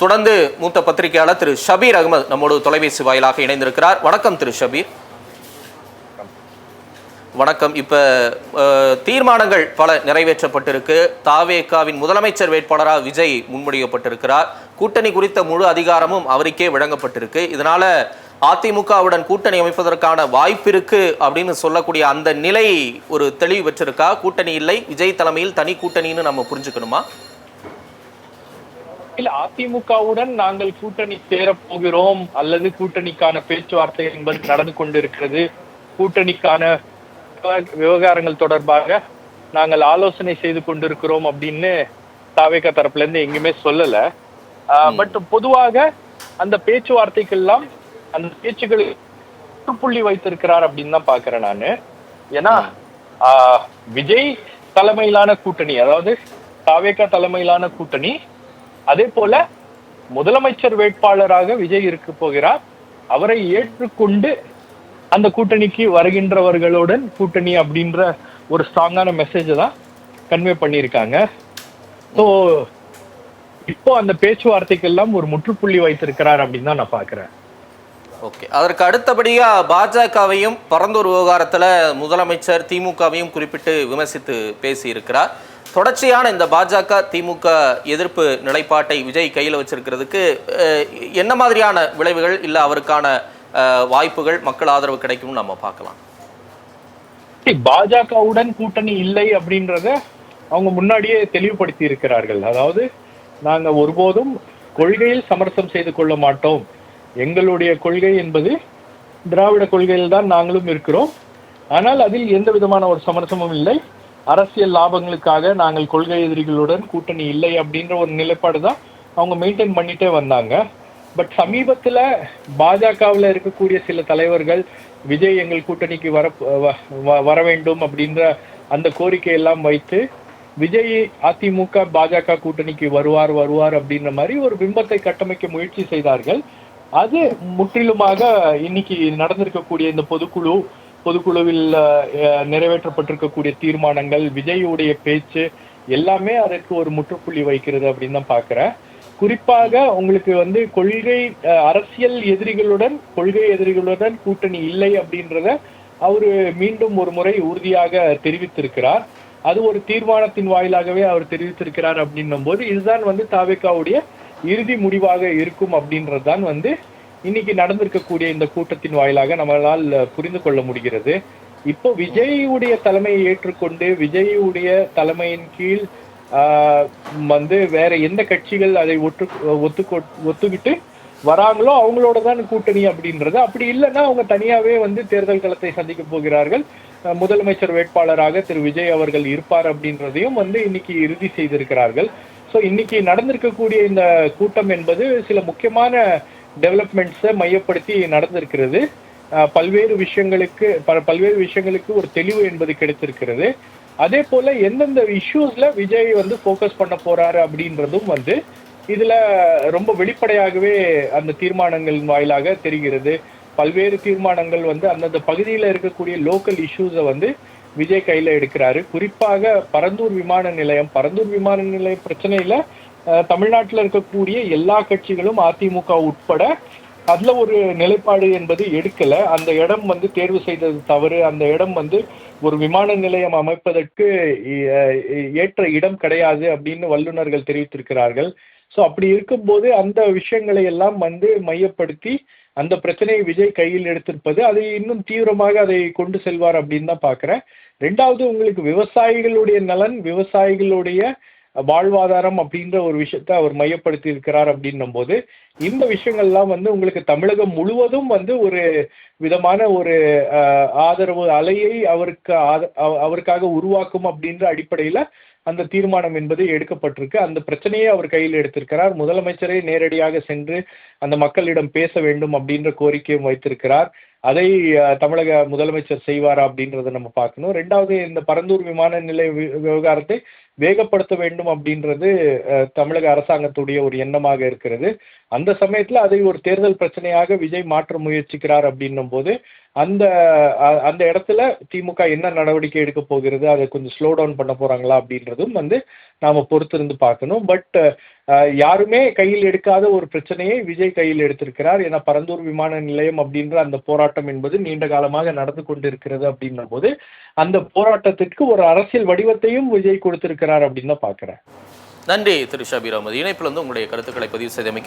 தொடர்ந்து மூத்த பத்திரிகையாளர் திரு ஷபீர் அகமது நம்மோடு தொலைபேசி வாயிலாக இணைந்திருக்கிறார். வணக்கம் திரு ஷபீர். வணக்கம். இப்போ தீர்மானங்கள் பல நிறைவேற்றப்பட்டிருக்கு. தாவேகாவின் முதலமைச்சர் வேட்பாளராக விஜய் முன்மொழியப்பட்டிருக்கிறார். கூட்டணி குறித்த முழு அதிகாரமும் அவருக்கே வழங்கப்பட்டிருக்கு. இதனால அதிமுகவுடன் கூட்டணி அமைப்பதற்கான வாய்ப்பு இருக்கு அப்படின்னு சொல்லக்கூடிய அந்த நிலை ஒரு தெளிவு பெற்றிருக்கா? கூட்டணி இல்லை. விஜய் தலைமையில் தனி கூட்டணின்னு நம்ம புரிஞ்சுக்கணுமா? இல்ல அதிமுகவுடன் நாங்கள் கூட்டணி சேரப் போகிறோம் அல்லது கூட்டணிக்கான பேச்சுவார்த்தை என்பது நடந்து கொண்டிருக்கிறது. கூட்டணிக்கான விவ- விவகாரங்கள் தொடர்பாக நாங்கள் ஆலோசனை செய்து கொண்டிருக்கிறோம் அப்படின்னு தாவேக தரப்புல இருந்து எங்கேயுமே சொல்லல. பட் பொதுவாக அந்த பேச்சுவார்த்தைக்கெல்லாம் அந்த பேச்சுக்களுக்கு முற்றுப்புள்ளி வைத்திருக்கிறார் அப்படின்னு தான் பாக்குறேன் நானு. ஏன்னா ஆஹ், விஜய் தலைமையிலான கூட்டணி அதாவது தாவேகா தலைமையிலான கூட்டணி அதே போல முதலமைச்சர் வேட்பாளராக விஜய் இருக்க போகிறார். அவரை ஏற்றுக்கொண்டு அந்த கூட்டணிக்கு வருகின்றவர்களுடன் கூட்டணி அப்படின்ற ஒரு ஸ்ட்ராங்கான மெசேஜை தான் கன்வே பண்ணியிருக்காங்க. ஸோ இப்போ அந்த பேச்சுவார்த்தைக்கெல்லாம் ஒரு முற்றுப்புள்ளி வைத்திருக்கிறார் அப்படின்னு தான் நான் பார்க்குறேன். ஓகே. அதற்கு அடுத்தபடியா பாஜகவையும் பரந்தூர் விவகாரத்துல முதலமைச்சர் திமுகவையும் குறிப்பிட்டு விமர்சித்து பேசியிருக்கிறார். தொடர்ச்சியான இந்த பாஜக திமுக எதிர்ப்பு நிலைப்பாட்டை விஜய் கையில் வச்சிருக்கிறதுக்கு என்ன மாதிரியான விளைவுகள் இல்லை அவருக்கான அஹ், வாய்ப்புகள் மக்கள் ஆதரவு கிடைக்கும்னு நம்ம பார்க்கலாம். பாஜகவுடன் கூட்டணி இல்லை அப்படின்றத அவங்க முன்னாடியே தெளிவுபடுத்தி இருக்கிறார்கள். அதாவது நாங்க ஒருபோதும் கொள்கையில் சமரசம் செய்து கொள்ள மாட்டோம். எங்களுடைய கொள்கை என்பது திராவிட கொள்கையில் தான் நாங்களும் இருக்கிறோம். ஆனால் அதில் எந்த விதமான ஒரு சமரசமும் இல்லை. அரசியல் லாபங்களுக்காக நாங்கள் கொள்கை எதிரிகளுடன் கூட்டணி இல்லை அப்படின்ற ஒரு நிலைப்பாடு தான் அவங்க மெயின்டைன் பண்ணிட்டே வந்தாங்க. பட் சமீபத்துல பாஜகவில் இருக்கக்கூடிய சில தலைவர்கள் விஜய் எங்கள் கூட்டணிக்கு வர வ- வ- வர வேண்டும் அப்படின்ற அந்த கோரிக்கை எல்லாம் வைத்து விஜய் அதிமுக பாஜக கூட்டணிக்கு வருவார் வருவார் அப்படின்ற மாதிரி ஒரு பிம்பத்தை கட்டமைக்க முயற்சி செய்தார்கள். அது முற்றிலுமாக இன்னைக்கு நடந்திருக்கக்கூடிய இந்த பொதுக்குழு பொதுக்குழுவில் நிறைவேற்றப்பட்டிருக்கக்கூடிய தீர்மானங்கள் விஜயுடைய பேச்சு எல்லாமே அதற்கு ஒரு முற்றுப்புள்ளி வைக்கிறது அப்படின்னு தான் பாக்குறேன். குறிப்பாக உங்களுக்கு வந்து கொள்கை அரசியல் எதிரிகளுடன் கொள்கை எதிரிகளுடன் கூட்டணி இல்லை அப்படின்றத அவரு மீண்டும் ஒரு முறை உறுதியாக தெரிவித்திருக்கிறார். அது ஒரு தீர்மானத்தின் வாயிலாகவே அவர் தெரிவித்திருக்கிறார் அப்படின்னும் போது இதுதான் வந்து தாவேக்காவுடைய இறுதி முடிவாக இருக்கும் அப்படின்றது தான் வந்து இன்னைக்கு நடந்திருக்கக்கூடிய இந்த கூட்டத்தின் வாயிலாக நம்மளால் புரிந்து கொள்ள முடிகிறது. இப்போ விஜயுடைய தலைமையை ஏற்றுக்கொண்டு விஜயுடைய தலைமையின் கீழ் வந்து வேற எந்த கட்சிகள் அதை ஒற்று ஒத்துக்கொ ஒத்துக்கிட்டு வராங்களோ அவங்களோட தான் கூட்டணி அப்படின்றது. அப்படி இல்லைன்னா அவங்க தனியாவே வந்து தேர்தல் களத்தை சந்திக்க போகிறார்கள். முதலமைச்சர் வேட்பாளராக திரு. விஜய் அவர்கள் இருப்பார் அப்படின்றதையும் வந்து இன்னைக்கு இறுதி செய்திருக்கிறார்கள். ஸோ இன்னைக்கு நடந்திருக்கக்கூடிய இந்த கூட்டம் என்பது சில முக்கியமான டெவலப்மெண்ட்ஸை மையப்படுத்தி நடந்திருக்கிறது. பல்வேறு விஷயங்களுக்கு பல்வேறு விஷயங்களுக்கு ஒரு தெளிவு என்பது கிடைத்திருக்கிறது. அதே போல எந்தெந்த இஷ்யூஸ்ல விஜய் வந்து ஃபோக்கஸ் பண்ண போறாரு அப்படின்றதும் வந்து இதுல ரொம்ப வெளிப்படையாகவே அந்த தீர்மானங்களின் வாயிலாக தெரிகிறது. பல்வேறு தீர்மானங்கள் வந்து அந்தந்த பகுதியில் இருக்கக்கூடிய லோக்கல் இஷ்யூஸை வந்து விஜய் கையில எடுக்கிறாரு. குறிப்பாக பரந்தூர் விமான நிலையம் பரந்தூர் விமான நிலைய பிரச்சனையில தமிழ்நாட்டில் இருக்கக்கூடிய எல்லா கட்சிகளும் அதிமுக உட்பட அதுல ஒரு நிலைப்பாடு என்பது எடுக்கல. அந்த இடம் வந்து தேர்வு செய்தது தவறு. அந்த இடம் வந்து ஒரு விமான நிலையம் அமைப்பதற்கு ஏற்ற இடம் கிடையாது அப்படின்னு வல்லுநர்கள் தெரிவித்திருக்கிறார்கள். ஸோ அப்படி இருக்கும்போது அந்த விஷயங்களை எல்லாம் வந்து மையப்படுத்தி அந்த பிரச்சனையை விஜய் கையில் எடுத்திருப்பது அதை இன்னும் தீவிரமாக அதை கொண்டு செல்வார் அப்படின்னு தான் பார்க்குறேன் ரெண்டாவது உங்களுக்கு விவசாயிகளுடைய நலன் விவசாயிகளுடைய வாழ்வாதாரம் அப்படின்ற ஒரு விஷயத்தை அவர் மையப்படுத்தி இருக்கிறார் அப்படின்னும் போது இந்த விஷயங்கள்லாம் வந்து உங்களுக்கு தமிழகம் முழுவதும் வந்து ஒரு விதமான ஒரு ஆதரவு அலையை அவருக்கு ஆத- அவ- அவருக்காக உருவாக்கும் அப்படின்ற அடிப்படையில அந்த தீர்மானம் என்பது எடுக்கப்பட்டிருக்கு. அந்த பிரச்சனையை அவர் கையில் எடுத்திருக்கிறார். முதலமைச்சரே நேரடியாக சென்று அந்த மக்களிடம் பேச வேண்டும் அப்படின்ற கோரிக்கையும் வைத்திருக்கிறார். அதை தமிழக முதலமைச்சர் செய்வாரா அப்படின்றத நம்ம பார்க்கணும். ரெண்டாவது இந்த பரந்தூர் விமான நிலைய வி- விவகாரத்தை வேகப்படுத்த வேண்டும் அப்படின்றது தமிழக அரசாங்கத்துடைய ஒரு எண்ணமாக இருக்கிறது. அந்த சமயத்துல அதை ஒரு தேர்தல் பிரச்சனையாக விஜய் மாற்ற முயற்சிக்கிறார் அப்படின்னும் போது அந்த அ- அந்த இடத்துல திமுக என்ன நடவடிக்கை எடுக்க போகிறது அதை கொஞ்சம் ஸ்லோ டவுன் பண்ண போறாங்களா அப்படின்றதும் வந்து நாம பொறுத்திருந்து பார்க்கணும். பட் யாருமே கையில் எடுக்காத ஒரு பிரச்சனையை விஜய் கையில் எடுத்திருக்கிறார். ஏன்னா பரந்தூர் விமான நிலையம் அப்படின்ற அந்த போராட்டம் என்பது நீண்ட காலமாக நடந்து கொண்டிருக்கிறது அப்படின்னும் போது அந்த போராட்டத்திற்கு ஒரு அரசியல் வடிவத்தையும் விஜய் கொடுத்திருக்கிறார் அப்படின்னு தான் பார்க்குறேன். நன்றி திரு ஷபீர் அகமது இணைப்பில் வந்து உங்களுடைய கருத்துக்களை பதிவு செய்தமைக்கு